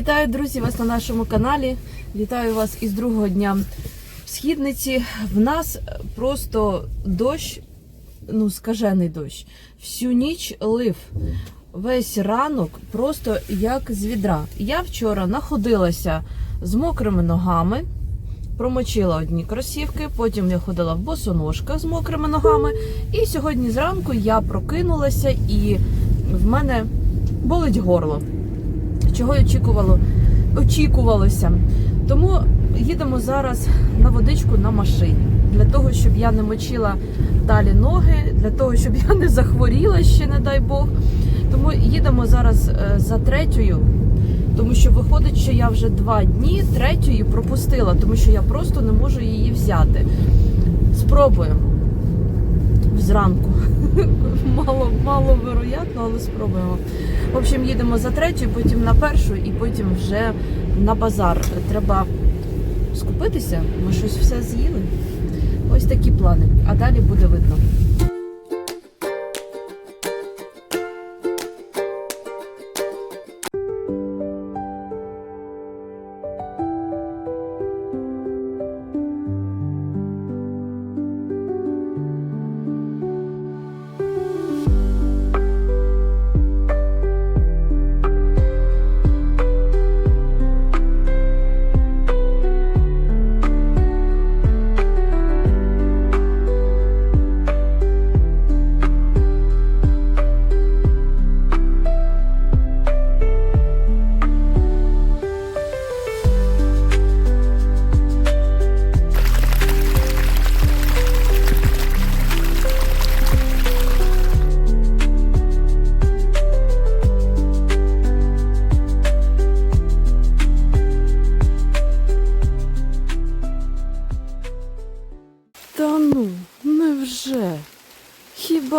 Вітаю, друзі, вас на нашому каналі. Вітаю вас із другого дня в східниці. В нас просто дощ, ну скажений дощ. Всю ніч лив. Весь ранок просто як з відра. Я вчора находилася з мокрими ногами, промочила одні кросівки, потім я ходила в босоножках з мокрими ногами. І сьогодні зранку я прокинулася і в мене болить горло чого очікувало, очікувалося. Тому їдемо зараз на водичку на машині. Для того, щоб я не мочила далі ноги, для того, щоб я не захворіла ще, не дай Бог. Тому їдемо зараз е, за третьою, тому що виходить, що я вже два дні третьої пропустила, тому що я просто не можу її взяти. Спробуємо зранку. Мало, мало вероятно, але спробуємо. В общем, їдемо за третю, потім на першу і потім вже на базар. Треба скупитися, ми щось все з'їли. Ось такі плани. А далі буде видно.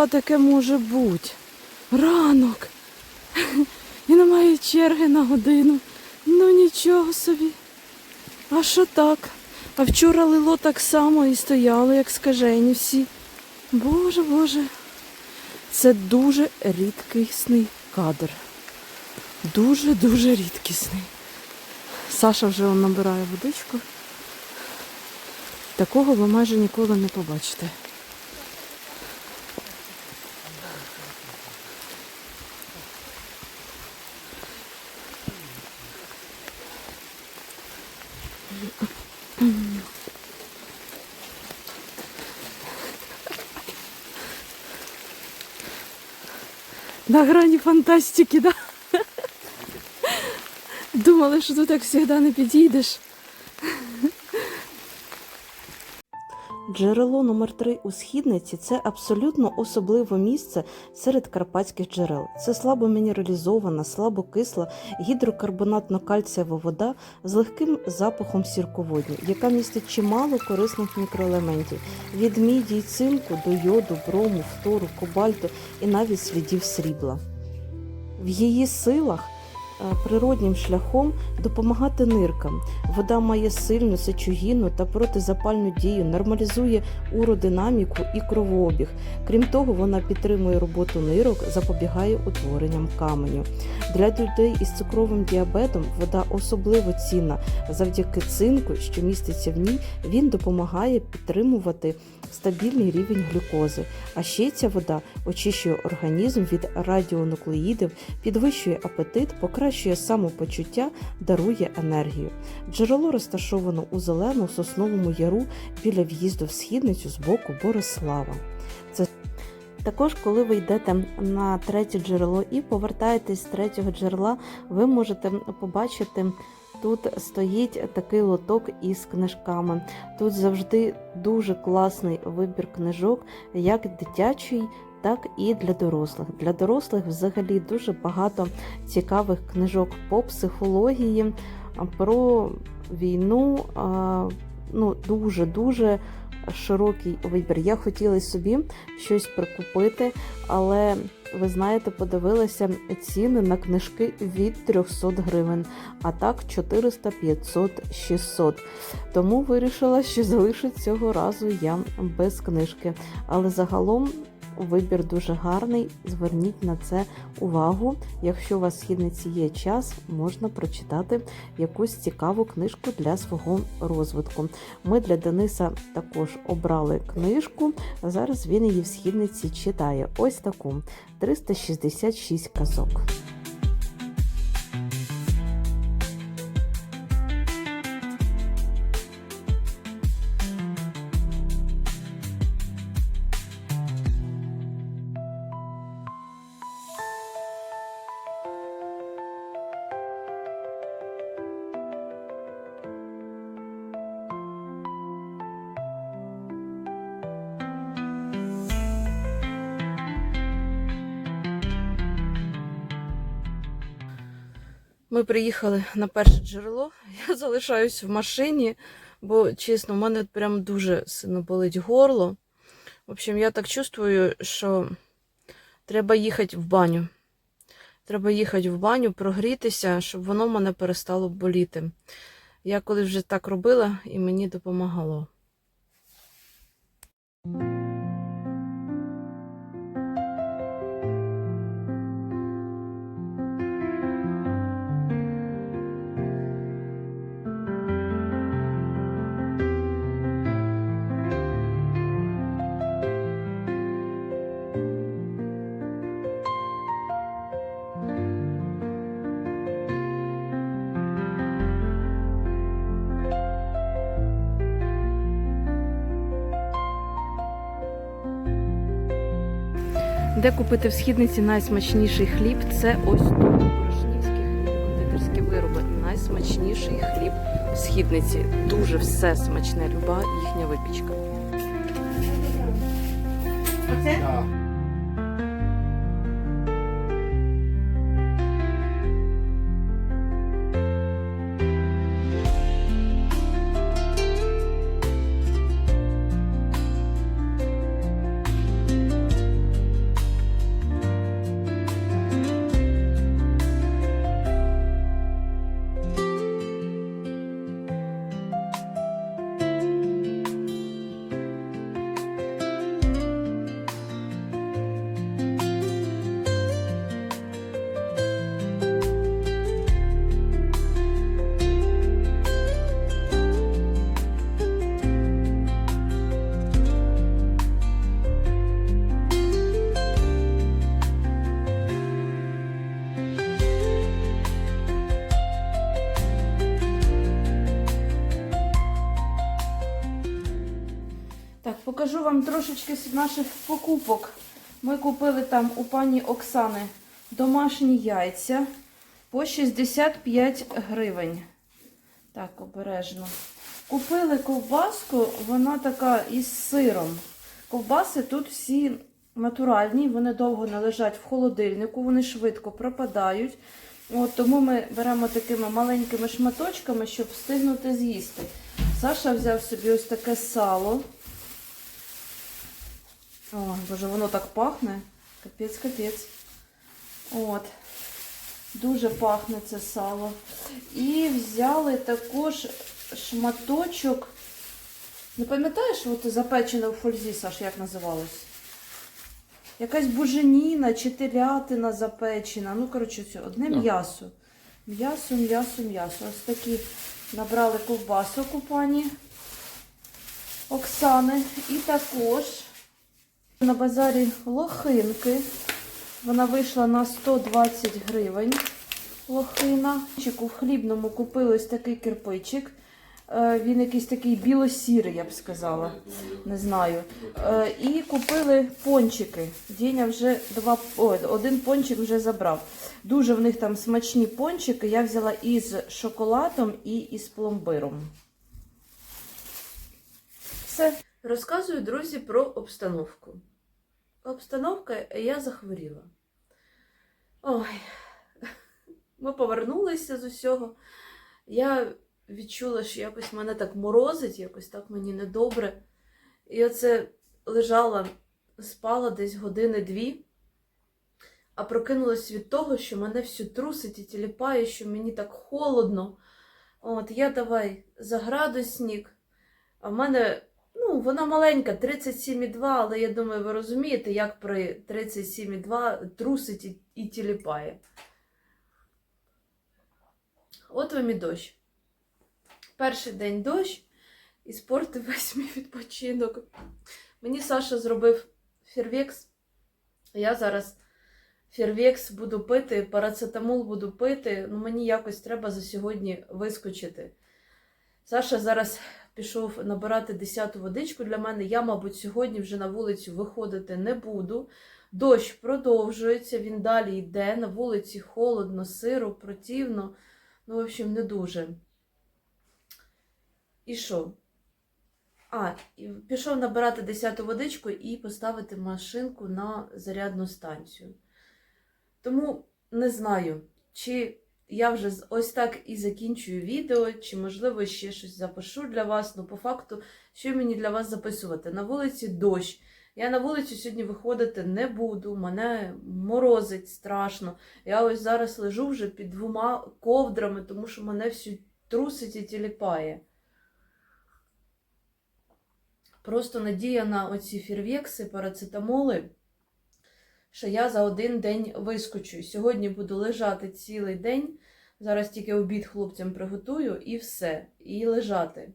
Хіба таке може бути? Ранок. І немає черги на годину. Ну нічого собі. А що так? А вчора лило так само і стояли, як скажені всі. Боже, Боже. Це дуже рідкісний кадр. Дуже-дуже рідкісний. Саша вже набирає водичку. Такого ви майже ніколи не побачите. На грані фантастики, да? Думали, що ти так завжди не підійдеш. Джерело номер 3 у східниці це абсолютно особливе місце серед карпатських джерел. Це слабо мінералізована, слабокисла гідрокарбонатно-кальцієва вода з легким запахом сірководню, яка містить чимало корисних мікроелементів від міді й цинку до йоду, брому, фтору, кобальту і навіть слідів срібла. В її силах природнім шляхом допомагати ниркам. Вода має сильну сечогінну та протизапальну дію, нормалізує уродинаміку і кровообіг. Крім того, вона підтримує роботу нирок, запобігає утворенням каменю. Для людей із цукровим діабетом вода особливо цінна. Завдяки цинку, що міститься в ній, він допомагає підтримувати стабільний рівень глюкози. А ще ця вода очищує організм від радіонуклеїдів, підвищує апетит, покращує самопочуття, дарує енергію. Джерело розташовано у зеленому сосновому яру біля в'їзду в східницю з боку Борислава. Це також, коли ви йдете на третє джерело і повертаєтесь з третього джерела, ви можете побачити. Тут стоїть такий лоток із книжками. Тут завжди дуже класний вибір книжок, як дитячий, так і для дорослих. Для дорослих взагалі дуже багато цікавих книжок по психології, про війну. Ну, дуже дуже широкий вибір. Я хотіла собі щось прикупити, але ви знаєте, подивилася ціни на книжки від 300 гривень, а так 400, 500, 600. Тому вирішила, що залишу цього разу я без книжки. Але загалом вибір дуже гарний. Зверніть на це увагу. Якщо у вас східниці є час, можна прочитати якусь цікаву книжку для свого розвитку. Ми для Дениса також обрали книжку. Зараз він її в східниці читає. Ось таку 366 казок. Ми приїхали на перше джерело. Я залишаюсь в машині, бо, чесно, в мене прям дуже сильно болить горло. В общем, я так чувствую, що треба їхати в баню. Треба їхати в баню, прогрітися, щоб воно мене перестало боліти. Я коли вже так робила і мені допомагало. Де купити в східниці найсмачніший хліб? Це ось тут. Хліб, кондитерські вироби. Найсмачніший хліб в східниці. Дуже все смачне, люба їхня випічка. Так, покажу вам трошечки з наших покупок. Ми купили там у пані Оксани домашні яйця по 65 гривень. Так, обережно. Купили ковбаску, вона така із сиром. Ковбаси тут всі натуральні, вони довго не лежать в холодильнику, вони швидко пропадають. От, тому ми беремо такими маленькими шматочками, щоб встигнути з'їсти. Саша взяв собі ось таке сало. О, боже, воно так пахне. Капець, капець. От. Дуже пахне це сало. І взяли також шматочок. Не пам'ятаєш, от запечене в фользі, Саш, як називалось? Якась буженіна чи телятина запечена. Ну, коротше, все, одне м'ясо. М'ясо, м'ясо, м'ясо. Ось такі набрали ковбасок у пані Оксани. І також на базарі лохинки. Вона вийшла на 120 гривень. Лохина. У хлібному купили ось такий кирпичик. Е, Він якийсь такий білосірий, я б сказала. Не знаю. Е, І купили пончики. Діня вже два, ой, один пончик вже забрав. Дуже в них там смачні пончики. Я взяла із шоколадом і із пломбиром. Все. Розказую, друзі, про обстановку. Обстановка, я захворіла. Ой, ми повернулися з усього. Я відчула, що якось мене так морозить, якось так мені недобре. І оце лежала, спала десь години-дві, а прокинулась від того, що мене всю трусить і тіліпає, що мені так холодно. От я давай за градусник, а в мене, вона маленька, 37,2, але я думаю, ви розумієте, як при 37,2 трусить і, і тіліпає. От вам і дощ. Перший день дощ і спортив весь мій відпочинок. Мені Саша зробив фірвекс. Я зараз фірвекс буду пити, парацетамол буду пити. Ну, мені якось треба за сьогодні вискочити. Саша зараз пішов набирати 10-ту водичку для мене. Я, мабуть, сьогодні вже на вулицю виходити не буду. Дощ продовжується, він далі йде. На вулиці холодно, сиро, противно. Ну, в общем, не дуже. І що? А, пішов набирати 10-ту водичку і поставити машинку на зарядну станцію. Тому не знаю, чи я вже ось так і закінчую відео, чи, можливо, ще щось запишу для вас. Ну, по факту, що мені для вас записувати? На вулиці дощ. Я на вулицю сьогодні виходити не буду, мене морозить страшно. Я ось зараз лежу вже під двома ковдрами, тому що мене всю трусить і тіліпає. Просто надія на оці фірвекси, парацетамоли, що я за один день вискочу. Сьогодні буду лежати цілий день. Зараз тільки обід хлопцям приготую і все. І лежати.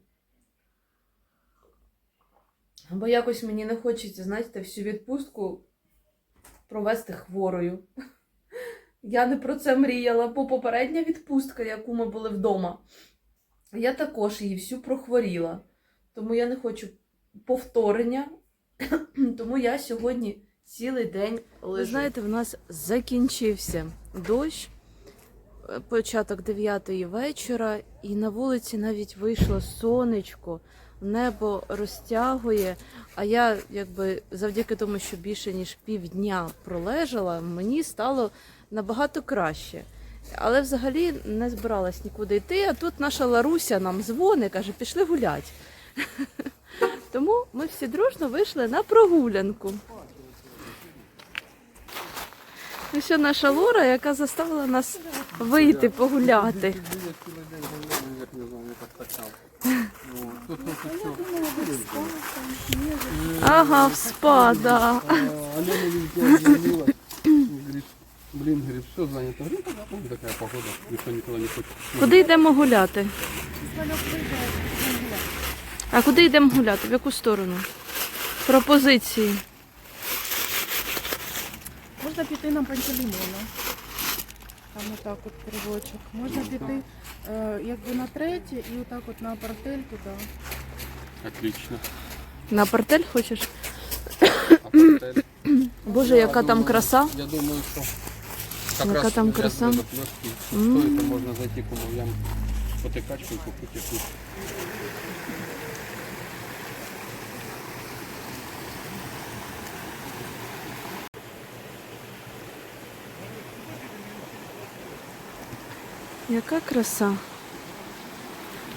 Бо якось мені не хочеться, знаєте, всю відпустку провести хворою. Я не про це мріяла, бо попередня відпустка, яку ми були вдома, я також її всю прохворіла. Тому я не хочу повторення. Тому я сьогодні цілий день лежу. Ви знаєте, в нас закінчився дощ, е, початок 9 вечора, і на вулиці навіть вийшло сонечко, небо розтягує. А я, якби завдяки тому, що більше ніж півдня пролежала, мені стало набагато краще. Але взагалі не збиралась нікуди йти. А тут наша Ларуся нам дзвонить, каже, пішли гулять. Тому ми всі дружно вийшли на прогулянку. Ще наша Лора, яка заставила нас вийти погуляти. Ага, в спа, да. Алена говорит, все. Говорю, «Ну, помню, погода, никто никуда не хочет. Куди йдемо гуляти? А куди йдемо гуляти? В яку сторону? Пропозиції. Можна піти на Пантелеймона. Там отак от кривочок. Можна піти е, якби на третє і отак от на партель туди. Отлично. На портель хочеш? А коктейль? Боже, яка там краса. Я думаю, что как Яка раз там для краса. запнёшки М. стоит, а зайти к умовьям потыкачку и купить якусь. Яка краса.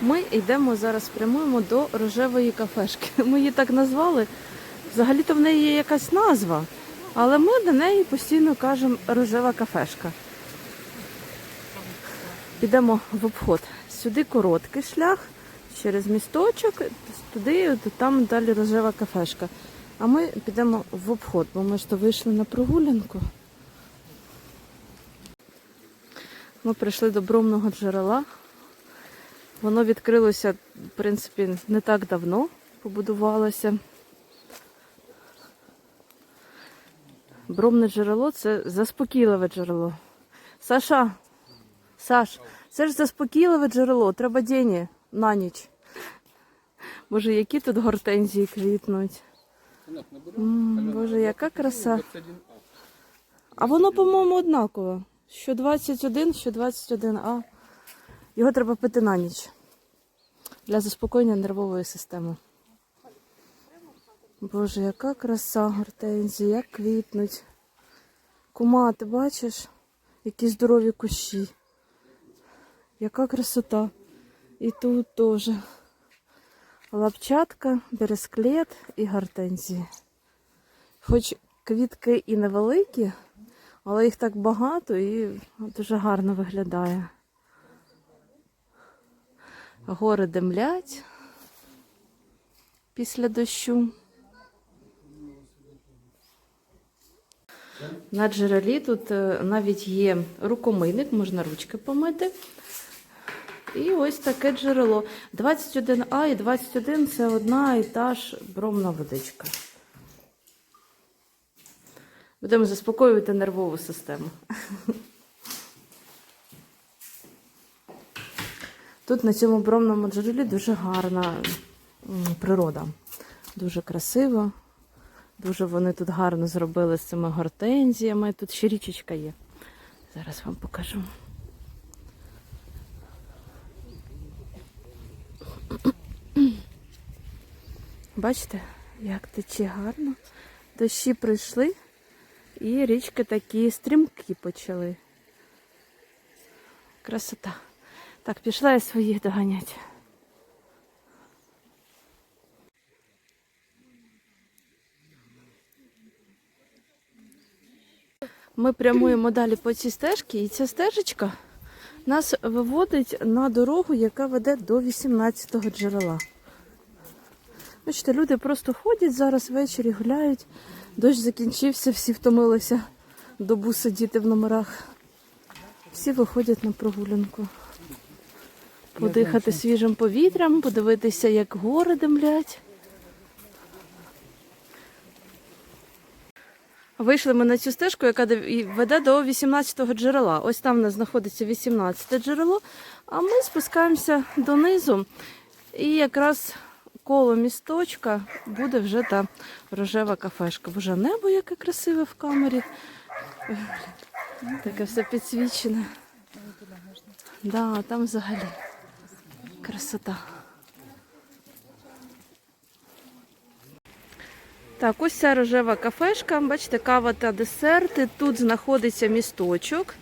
Ми йдемо зараз прямуємо до рожевої кафешки. Ми її так назвали. Взагалі-то в неї є якась назва, але ми до неї постійно кажемо рожева кафешка. Підемо в обход. Сюди короткий шлях, через місточок, туди, там далі рожева кафешка. А ми підемо в обход, бо ми ж то вийшли на прогулянку. Ми прийшли до бромного джерела. Воно відкрилося, в принципі, не так давно побудувалося. Бромне джерело це заспокійливе джерело. Саша, Саш, це ж заспокійливе джерело, треба дені на ніч. Боже, які тут гортензії квітнуть. М, Боже, яка краса. А воно, по-моєму, однакове. Що 21, що 21А. Його треба пити на ніч. Для заспокоєння нервової системи. Боже, яка краса гортензії, як квітнуть. Кума, ти бачиш, які здорові кущі. Яка красота. І тут теж. Лапчатка, бересклет і гортензії. Хоч квітки і невеликі, але їх так багато і дуже гарно виглядає. Гори демлять. після дощу. На джерелі тут е, навіть є рукомийник, можна ручки помити. І ось таке джерело. 21А і 21 це одна і та ж бромна водичка. Будемо заспокоювати нервову систему. Тут на цьому бромному джерелі дуже гарна природа. Дуже красиво. Дуже вони тут гарно зробили з цими гортензіями. Тут ще річечка є. Зараз вам покажу. Бачите, як тече гарно. Дощі прийшли, і річки такі стрімкі почали. Красота. Так, пішла я своїх доганяти. Ми прямуємо далі по цій стежці, і ця стежечка нас виводить на дорогу, яка веде до 18-го джерела. Бачите, люди просто ходять зараз ввечері, гуляють. Дощ закінчився, всі втомилися добу сидіти в номерах. Всі виходять на прогулянку. Подихати свіжим повітрям, подивитися, як гори димлять. Вийшли ми на цю стежку, яка веде до 18-го джерела. Ось там у нас знаходиться 18-те джерело, а ми спускаємося донизу. І якраз коло місточка буде вже та рожева кафешка. Боже, небо яке красиве в камері. Таке все підсвічене. Да, там взагалі красота. Так, ось ця рожева кафешка. Бачите, кава та десерти. Тут знаходиться місточок.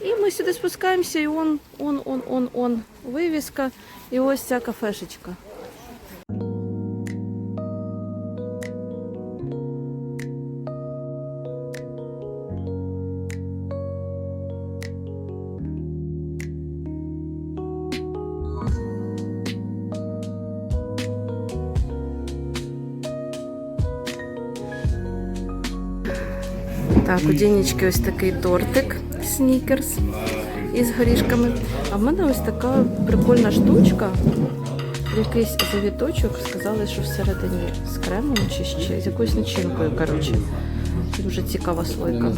І ми сюди спускаємося, і он, он, он, он, он, вивіска. І ось ця кафешечка. Так, у Дінічки ось такий тортик снікерс із горішками. А в мене ось така прикольна штучка. Якийсь завіточок. Сказали, що всередині з кремом чи ще з якоюсь начинкою. Коротше. Дуже цікава слойка.